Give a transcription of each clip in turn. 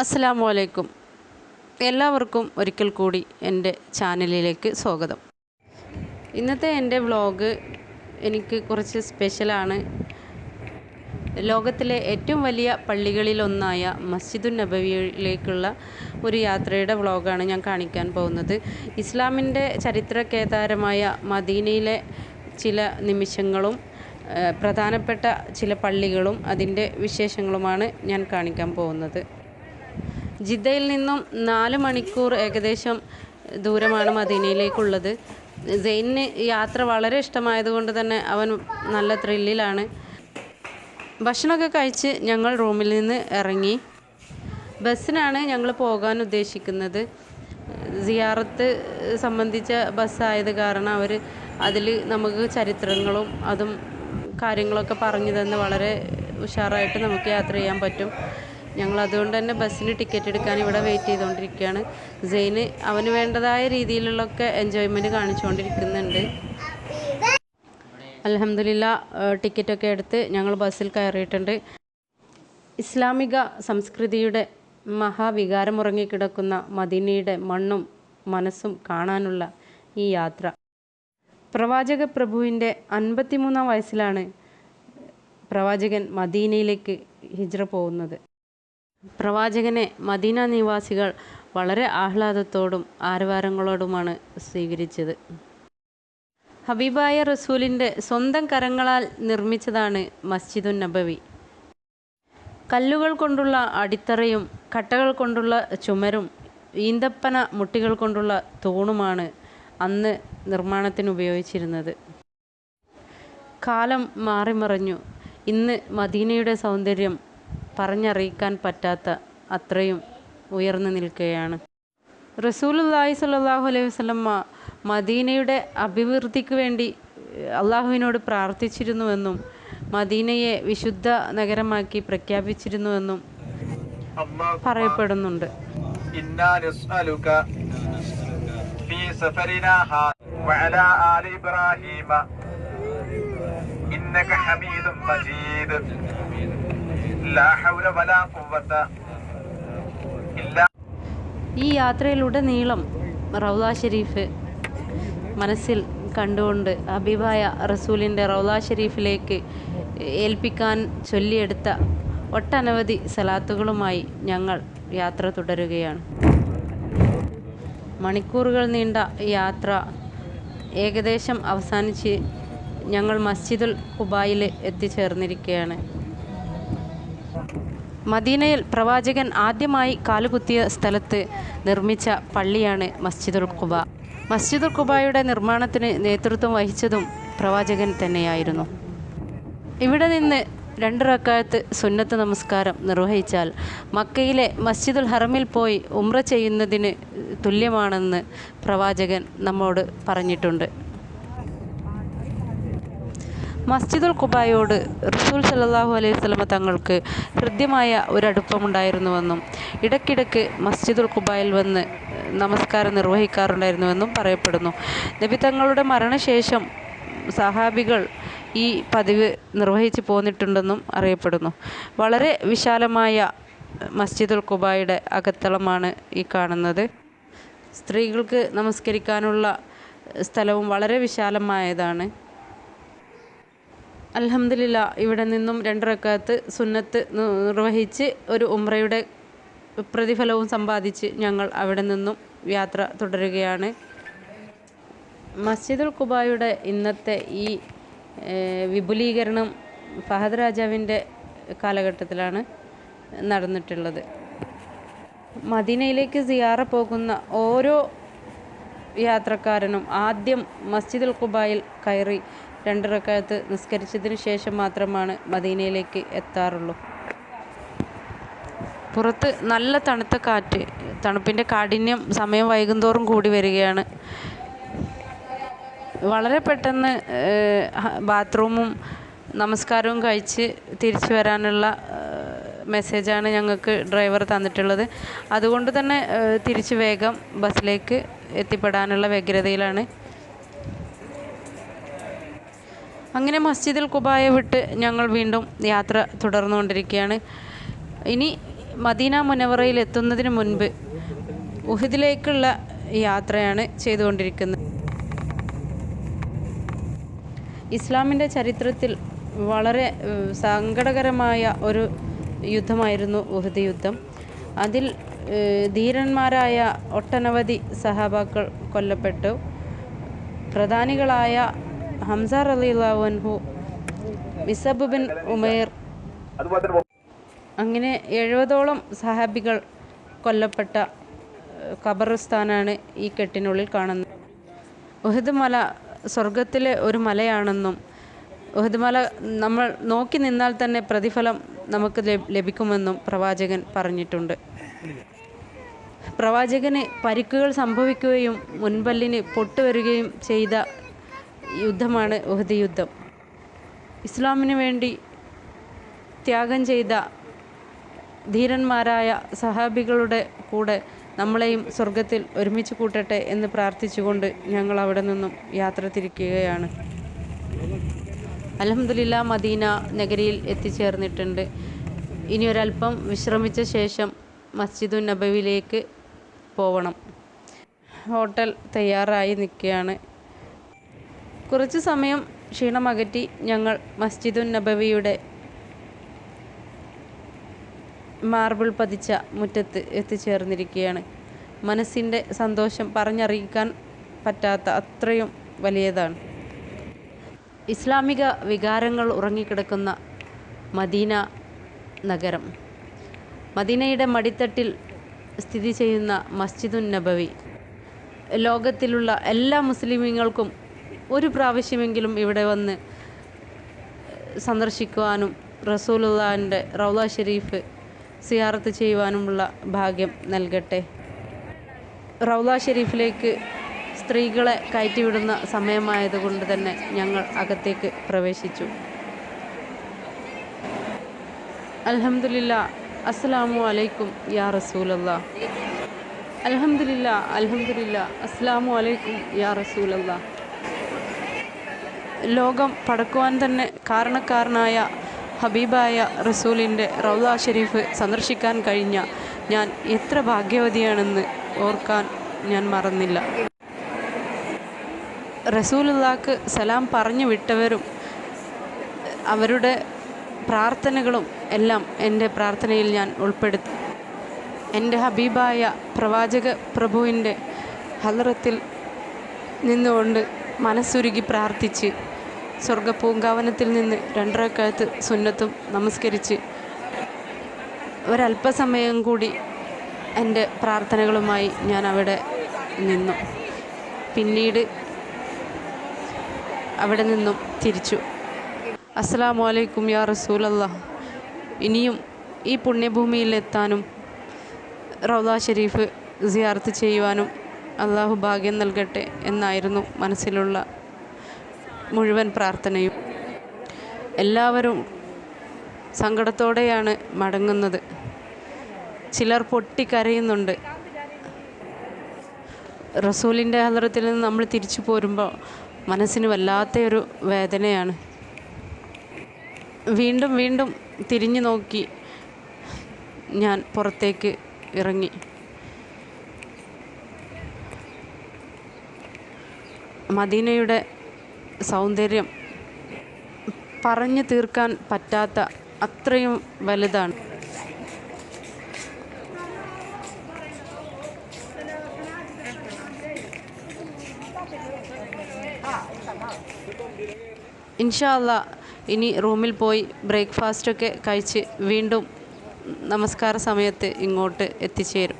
അസ്സലാമു അലൈക്കും. എല്ലാവർക്കും ഒരിക്കൽ കൂടി എന്റെ ചാനലിലേക്ക് സ്വാഗതം. ഇന്നത്തെ എന്റെ വ്ളോഗ് എനിക്ക് കുറച്ച് സ്പെഷ്യലാണ്. ലോകത്തിലെ ഏറ്റവും വലിയ പള്ളികളിലൊന്നായ മസ്ജിദുൻ നബവിയിലേക്കുള്ള ഒരു യാത്രയുടെ വ്ളോഗാണ് ഞാൻ കാണിക്കാൻ പോകുന്നത്. ഇസ്ലാമിന്റെ ചരിത്ര കേദാരമായ മദീനയിലെ ചില നിമിഷങ്ങളും പ്രധാനപ്പെട്ട ചില പള്ളികളും അതിന്റെ വിശേഷങ്ങളുമാണ് ഞാൻ കാണിക്കാൻ പോകുന്നത്. ജിദ്ദയിൽ നിന്നും നാല് മണിക്കൂർ ഏകദേശം ദൂരമാണ് മദീനയിലേക്കുള്ളത്. സെയിനിന് യാത്ര വളരെ ഇഷ്ടമായതുകൊണ്ട് തന്നെ അവൻ നല്ല ത്രില്ലിലാണ് ഭക്ഷണമൊക്കെ കഴിച്ച് ഞങ്ങൾ റൂമിൽ നിന്ന് ഇറങ്ങി. ബസ്സിനാണ് ഞങ്ങൾ പോകാൻ ഉദ്ദേശിക്കുന്നത്. സിയാറത്ത് സംബന്ധിച്ച ബസ്സായത് കാരണം അവർ അതിൽ നമുക്ക് ചരിത്രങ്ങളും അതും കാര്യങ്ങളൊക്കെ പറഞ്ഞു തന്ന് വളരെ ഉഷാറായിട്ട് നമുക്ക് യാത്ര ചെയ്യാൻ പറ്റും. ഞങ്ങൾ അതുകൊണ്ട് തന്നെ ബസ്സിന് ടിക്കറ്റ് എടുക്കാൻ ഇവിടെ വെയിറ്റ് ചെയ്തുകൊണ്ടിരിക്കുകയാണ്. സെയിന് അവന് വേണ്ടതായ രീതിയിലുള്ളൊക്കെ എൻജോയ്മെന്റ് കാണിച്ചുകൊണ്ടിരിക്കുന്നുണ്ട്. അലഹമില്ല ടിക്കറ്റൊക്കെ എടുത്ത് ഞങ്ങൾ ബസ്സിൽ കയറിയിട്ടുണ്ട്. ഇസ്ലാമിക സംസ്കൃതിയുടെ മഹാവികാരം ഉറങ്ങിക്കിടക്കുന്ന മദീനയുടെ മണ്ണും മനസ്സും കാണാനുള്ള ഈ യാത്ര. പ്രവാചക പ്രഭുവിന്റെ അൻപത്തിമൂന്നാം വയസ്സിലാണ് പ്രവാചകൻ മദീനയിലേക്ക് ഹിജ്ര പോകുന്നത്. പ്രവാചകനെ മദീന നിവാസികൾ വളരെ ആഹ്ലാദത്തോടും ആരവാരങ്ങളോടുമാണ് സ്വീകരിച്ചത്. ഹബീബായ റസൂലിന്റെ സ്വന്തം കരങ്ങളാൽ നിർമ്മിച്ചതാണ് മസ്ജിദുൻ നബവി. കല്ലുകൾ കൊണ്ടുള്ള അടിത്തറയും കട്ടകൾ കൊണ്ടുള്ള ചുമരും ഈന്തപ്പന മുട്ടികൾ കൊണ്ടുള്ള തൂണുമാണ് അന്ന് നിർമ്മാണത്തിന് ഉപയോഗിച്ചിരുന്നത്. കാലം മാറിമറിഞ്ഞു. ഇന്ന് മദീനയുടെ സൗന്ദര്യം പറഞ്ഞറിയിക്കാൻ പറ്റാത്ത അത്രയും ഉയർന്നു നിൽക്കുകയാണ് റസൂലുല്ലാഹി സ്വല്ലല്ലാഹു അലൈഹി വസല്ലമ്മ മദീനയുടെ അഭിവൃദ്ധിക്ക് വേണ്ടി അള്ളാഹുവിനോട് പ്രാർത്ഥിച്ചിരുന്നുവെന്നും മദീനയെ വിശുദ്ധ നഗരമാക്കി പ്രഖ്യാപിച്ചിരുന്നുവെന്നും പറയപ്പെടുന്നുണ്ട് إنا نسألك في سفرنا هذا وعلى آل إبراهيم إنك حميد مجيد لا حول ولا قوة إلا ഈ യാത്രയിലുടനീളം റൗദ ഷരീഫ് മനസ്സിൽ കണ്ടുകൊണ്ട് ഹബീബായ റസൂലിൻ്റെ റൗദ ഷരീഫിലേക്ക് ഏൽപ്പിക്കാൻ ചൊല്ലിയെടുത്ത ഒട്ടനവധി സലാത്തുകളുമായി ഞങ്ങൾ യാത്ര തുടരുകയാണ് മണിക്കൂറുകൾ നീണ്ട യാത്ര ഏകദേശം അവസാനിച്ച് ഞങ്ങൾ മസ്ജിദുൽ കുബായിൽ എത്തിച്ചേർന്നിരിക്കുകയാണ്. മദീനയിൽ പ്രവാചകൻ ആദ്യമായി കാലുകുത്തിയ സ്ഥലത്ത് നിർമ്മിച്ച പള്ളിയാണ് മസ്ജിദുൽ കുബ മസ്ജിദുൽ കുബായുടെ നിർമ്മാണത്തിന് നേതൃത്വം വഹിച്ചതും പ്രവാചകൻ തന്നെയായിരുന്നു. ഇവിടെ നിന്ന് രണ്ട് റക്കായത്ത് സുന്നത്ത് നമസ്കാരം നിർവഹിച്ചാൽ മക്കയിലെ മസ്ജിദുൽ ഹറമിൽ പോയി ഉമ്ര ചെയ്യുന്നതിന് തുല്യമാണെന്ന് പ്രവാചകൻ നമ്മോട് പറഞ്ഞിട്ടുണ്ട്. മസ്ജിദുൽ കുബായോട് റസൂൽ സല്ലല്ലാഹു അലൈഹി വസല്ലമ തങ്ങൾക്ക് ഹൃദ്യമായ ഒരു അടുപ്പമുണ്ടായിരുന്നുവെന്നും ഇടയ്ക്കിടയ്ക്ക് മസ്ജിദുൽ കുബായിൽ വന്ന് നമസ്കാരം നിർവഹിക്കാറുണ്ടായിരുന്നുവെന്നും പറയപ്പെടുന്നു. നബി തങ്ങളുടെ മരണശേഷം സഹാബികൾ ഈ പതിവ് നിർവഹിച്ചു പോന്നിട്ടുണ്ടെന്നും അറിയപ്പെടുന്നു. വളരെ വിശാലമായ മസ്ജിദുൽ കുബായുടെ അകത്തളമാണ് ഈ കാണുന്നത്. സ്ത്രീകൾക്ക് നമസ്കരിക്കാനുള്ള സ്ഥലവും വളരെ വിശാലമായതാണ്. അൽഹംദുലില്ല ഇവിടെ നിന്നും രണ്ടരക്കാലത്ത് സുന്നത്ത് നിർവഹിച്ച് ഒരു ഉംറയുടെ പ്രതിഫലവും സമ്പാദിച്ച് ഞങ്ങൾ അവിടെ നിന്നും യാത്ര തുടരുകയാണ്. മസ്ജിദുൽ കുബായുടെ ഇന്നത്തെ ഈ വിപുലീകരണം ഫഹദ് രാജാവിന്റെ കാലഘട്ടത്തിലാണ് നടന്നിട്ടുള്ളത്. മദീനയിലേക്ക് സിയാറ പോകുന്ന ഓരോ യാത്രക്കാരനും ആദ്യം മസ്ജിദുൽ കുബായിൽ കയറി രണ്ട് റക്കാത്ത് നിസ്കരിച്ചതിന് ശേഷം മാത്രമാണ് മദീനയിലേക്ക് എത്താറുള്ളൂ. പുറത്ത് നല്ല തണുത്ത കാറ്റ് തണുപ്പിന്റെ കാഠിന്യം സമയം വൈകുന്തോറും കൂടി വരികയാണ്. വളരെ പെട്ടെന്ന് ബാത്റൂമും നമസ്കാരവും കഴിച്ച് തിരിച്ചു വരാനുള്ള മെസ്സേജാണ് ഞങ്ങൾക്ക് ഡ്രൈവർ തന്നിട്ടുള്ളത്. അതുകൊണ്ട് തന്നെ തിരിച്ച് വേഗം ബസ്സിലേക്ക് എത്തിപ്പെടാനുള്ള വ്യഗ്രതയിലാണ് അങ്ങനെ മസ്ജിദുൽ കുബായെ വിട്ട് ഞങ്ങൾ വീണ്ടും യാത്ര തുടർന്നുകൊണ്ടിരിക്കുകയാണ്. ഇനി മദീന മുനവറയിൽ എത്തുന്നതിന് മുൻപ് ഉഹിദിലേക്കുള്ള യാത്രയാണ് ചെയ്തുകൊണ്ടിരിക്കുന്നത്. ഇസ്ലാമിന്റെ ചരിത്രത്തിൽ വളരെ സങ്കടകരമായ ഒരു യുദ്ധമായിരുന്നു ഉഹദ് യുദ്ധം. അതിൽ ധീരന്മാരായ ഒട്ടനവധി സഹാബാക്കൾ കൊല്ലപ്പെട്ടു. പ്രധാനികളായ ഹംസ റലിഹു മിസബ് ബിൻ ഉമേർ. അങ്ങനെ എഴുപതോളം സഹാബികൾ കൊല്ലപ്പെട്ട ഖബറിസ്ഥാനാണ് ഈ കെട്ടിനുള്ളിൽ കാണുന്നത്. ഉഹദ് മല സ്വർഗത്തിലെ ഒരു മലയാണെന്നും ഉഹദ് മല നമ്മൾ നോക്കി നിന്നാൽ തന്നെ പ്രതിഫലം നമുക്ക് ലഭിക്കുമെന്നും പ്രവാചകൻ പറഞ്ഞിട്ടുണ്ട്. പ്രവാചകന് പരിക്കുകൾ സംഭവിക്കുകയും മുൻപല്ലിന് പൊട്ടുവരികയും ചെയ്ത യുദ്ധമാണ് ഉഹദ് യുദ്ധം. ഇസ്ലാമിന് വേണ്ടി ത്യാഗം ചെയ്ത ധീരന്മാരായ സഹാബികളുടെ കൂടെ നമ്മളെയും സ്വർഗത്തിൽ ഒരുമിച്ച് കൂട്ടട്ടെ എന്ന് പ്രാർത്ഥിച്ചുകൊണ്ട് ഞങ്ങൾ അവിടെ നിന്നും യാത്ര തിരിക്കുകയാണ്. അലഹമുല്ല മദീന നഗരിയിൽ എത്തിച്ചേർന്നിട്ടുണ്ട്. ഇനി ഒരല്പം വിശ്രമിച്ച ശേഷം മസ്ജിദുൻ നബവിലേക്ക് പോവണം. ഹോട്ടൽ തയ്യാറായി നിൽക്കുകയാണ്. കുറച്ച് സമയം ക്ഷീണമകറ്റി ഞങ്ങൾ മസ്ജിദുൻ നബവിയുടെ മാർബിൾ പതിച്ച മുറ്റത്ത് എത്തിച്ചേർന്നിരിക്കുകയാണ്. മനസ്സിന്റെ സന്തോഷം പറഞ്ഞറിയിക്കാൻ പറ്റാത്ത അത്രയും വലിയതാണ്. ഇസ്ലാമിക വികാരങ്ങൾ ഉറങ്ങിക്കിടക്കുന്ന മദീന നഗരം. മദീനയുടെ മടിത്തട്ടിൽ സ്ഥിതി ചെയ്യുന്ന മസ്ജിദുൻ നബവി. ലോകത്തിലുള്ള എല്ലാ മുസ്ലിമീങ്ങൾക്കും ഒരു പ്രാവശ്യമെങ്കിലും ഇവിടെ വന്ന് സന്ദർശിക്കുവാനും റസൂലുള്ളാഹിന്റെ റൗല ഷെരീഫ് സിയാറത്ത് ചെയ്യുവാനുമുള്ള ഭാഗ്യം നൽകട്ടെ. റൗല ഷെരീഫിലേക്ക് സ്ത്രീകളെ കയറ്റിവിടുന്ന സമയമായതുകൊണ്ട് തന്നെ ഞങ്ങൾ അകത്തേക്ക് പ്രവേശിച്ചു. അലഹമില്ല അസ്സലാമു അലൈക്കും യാ റസൂലല്ല. അലഹമില്ല അലഹമില്ല അസ്സലാമു അലൈക്കും യാ റസൂലല്ലാ. ലോകം പടക്കുവാൻ തന്നെ കാരണക്കാരനായ ഹബീബായ റസൂലിന്റെ റൗദ ഷെരീഫ് സന്ദർശിക്കാൻ കഴിഞ്ഞ ഞാൻ എത്ര ഭാഗ്യവതിയാണെന്ന് ഓർക്കാൻ ഞാൻ മറന്നില്ല. റസൂലുള്ളാക്ക് സലാം പറഞ്ഞു വിട്ടവരും അവരുടെ പ്രാർത്ഥനകളും എല്ലാം എന്റെ പ്രാർത്ഥനയിൽ ഞാൻ ഉൾപ്പെടുത്തി. എന്റെ ഹബീബായ പ്രവാചക പ്രഭുവിന്റെ ഹലറത്തിൽ നിന്നുകൊണ്ട് മനസ്സുരുകി പ്രാർത്ഥിച്ച് സ്വർഗപൂങ്കാവനത്തിൽ നിന്ന് രണ്ടരക്കാലത്ത് സുന്നത്തും നമസ്കരിച്ച് ഒരല്പസമയം കൂടി എന്റെ പ്രാർത്ഥനകളുമായി ഞാൻ അവിടെ നിന്നു. പിന്നീട് അവിടെ നിന്നും തിരിച്ചു. അസ്സലാമു വലൈക്കും യാ റസൂലല്ലാ ഇനിയും ഈ പുണ്യഭൂമിയിൽ എത്താനും റൗദ ഷെരീഫ് സിയാർത്ത് ചെയ്യുവാനും അള്ളാഹു ഭാഗ്യം നൽകട്ടെ എന്നായിരുന്നു മനസ്സിലുള്ള മുഴുവൻ പ്രാർത്ഥനയും. എല്ലാവരും സങ്കടത്തോടെയാണ് മടങ്ങുന്നത്. ചിലർ പൊട്ടിക്കരയുന്നുണ്ട്. റസൂലിന്റെ ഹലറത്തിൽ നിന്ന് നമ്മൾ തിരിച്ചു പോരുമ്പോൾ മനസ്സിന് വല്ലാത്തൊരു വേദനയാണ്. വീണ്ടും വീണ്ടും തിരിഞ്ഞു നോക്കി ഞാൻ പുറത്തേക്ക് ഇറങ്ങി. മദീനയുടെ സൗന്ദര്യം പറഞ്ഞു തീർക്കാൻ പറ്റാത്ത അത്രയും വലുതാണ്. ഇൻഷാല്ല ഇനി റൂമിൽ പോയി ബ്രേക്ക്ഫാസ്റ്റൊക്കെ കഴിച്ച് വീണ്ടും നമസ്കാര സമയത്ത് ഇങ്ങോട്ട് എത്തിച്ചേരും.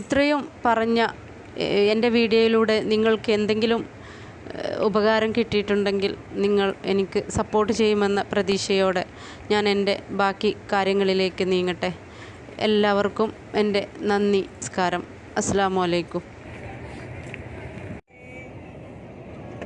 ഇത്രയും പറഞ്ഞ എന്റെ വീഡിയോയിലൂടെ നിങ്ങൾക്ക് എന്തെങ്കിലും ഉപകാരം കിട്ടിയിട്ടുണ്ടെങ്കിൽ നിങ്ങൾ എനിക്ക് സപ്പോർട്ട് ചെയ്യുമെന്ന പ്രതീക്ഷയോടെ ഞാൻ എന്റെ ബാക്കി കാര്യങ്ങളിലേക്ക് നീങ്ങട്ടെ. എല്ലാവർക്കും എന്റെ നന്ദി നമസ്കാരം. അസ്സാം വലൈക്കും